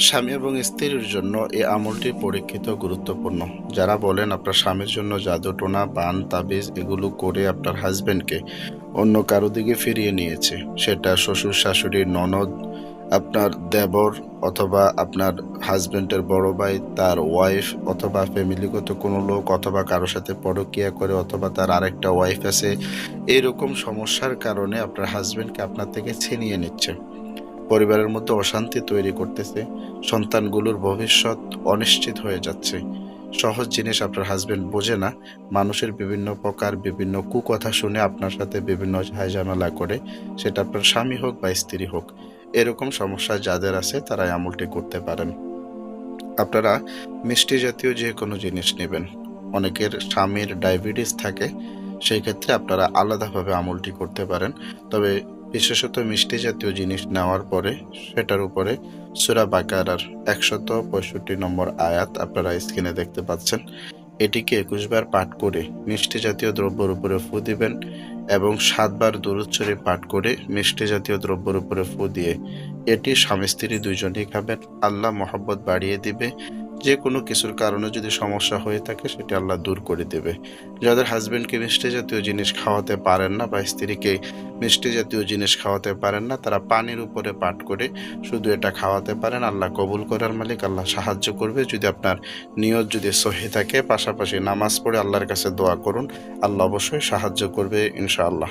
স্বামী এবং স্ত্রীর জন্য এই আমলটি পরীক্ষিত গুরুত্বপূর্ণ। যারা বলেন, আপনার স্বামীর জন্য জাদুটোনা বান তাবিজ এগুলো করে আপনার হাজবেন্ডকে অন্য কারও দিকে ফিরিয়ে নিয়েছে। সেটা শ্বশুর, শাশুড়ি, ননদ, আপনার দেবর অথবা আপনার হাজবেন্ডের বড় ভাই, তার ওয়াইফ অথবা ফ্যামিলিগত কোনো লোক অথবা কারোর সাথে পরকিয়া করে অথবা তার আরেকটা ওয়াইফ আছে। এরকম সমস্যার কারণে আপনার হাজবেন্ডকে আপনার থেকে ছিনিয়ে নিচ্ছে। পরিবারের মধ্যে অশান্তি তৈরি করতেছে, সন্তানগুলোর ভবিষ্যৎ অনিশ্চিত হয়ে যাচ্ছে। সহজ জিনিস আপনার হাজবেন্ড বোঝে না, মানুষের বিভিন্ন প্রকার বিভিন্ন কুকথা শুনে আপনার সাথে বিভিন্ন ঝামেলা করে, সেটা আপনার স্বামী হোক বা স্ত্রী হোক, এরকম সমস্যা যাদের আছে তারা আমলটি করতে পারেন। আপনারা মিষ্টি জাতীয় যে কোনো জিনিস নেবেন। অনেকের স্বামীর ডায়াবেটিস থাকে, সেই ক্ষেত্রে আপনারা আলাদাভাবে আমলটি করতে পারেন। তবে বিশেষত মিষ্টি জাতীয় জিনিস নেওয়ার পরে সেটার উপরে সুরা বাকারার একশত পঁয়ষট্টি নম্বর আয়াত আপনারা স্ক্রিনে দেখতে পাচ্ছেন। এটিকে একুশবার পাঠ করে মিষ্টি জাতীয় দ্রব্যের উপরে ফু দিবেন এবং সাতবার দূরোচ্চরে পাঠ করে মিষ্টি জাতীয় দ্রব্যের উপরে ফু দিয়ে এটি স্বামী স্ত্রী দুইজনেই খাবেন। আল্লাহ মহব্বত বাড়িয়ে দিবে। যে কোনো কিছুর কারণে যদি সমস্যা হয়ে থাকে, সেটি আল্লাহ দূর করে দেবে। যাদের হাজবেন্ডকে মিষ্টি জাতীয় জিনিস খাওয়াতে পারেন না বা স্ত্রীকে মিষ্টি জাতীয় জিনিস খাওয়াতে পারেন না, তারা পানির উপরে পাঠ করে শুধু এটা খাওয়াতে পারেন। আল্লাহ কবুল করার মালিক আল্লাহ সাহায্য করবে। যদি আপনার নিয়ত যদি সহি থাকে, পাশাপাশি নামাজ পড়ে আল্লাহর কাছে দোয়া করুন, আল্লাহ অবশ্যই সাহায্য করবে ইনশাআল্লাহ।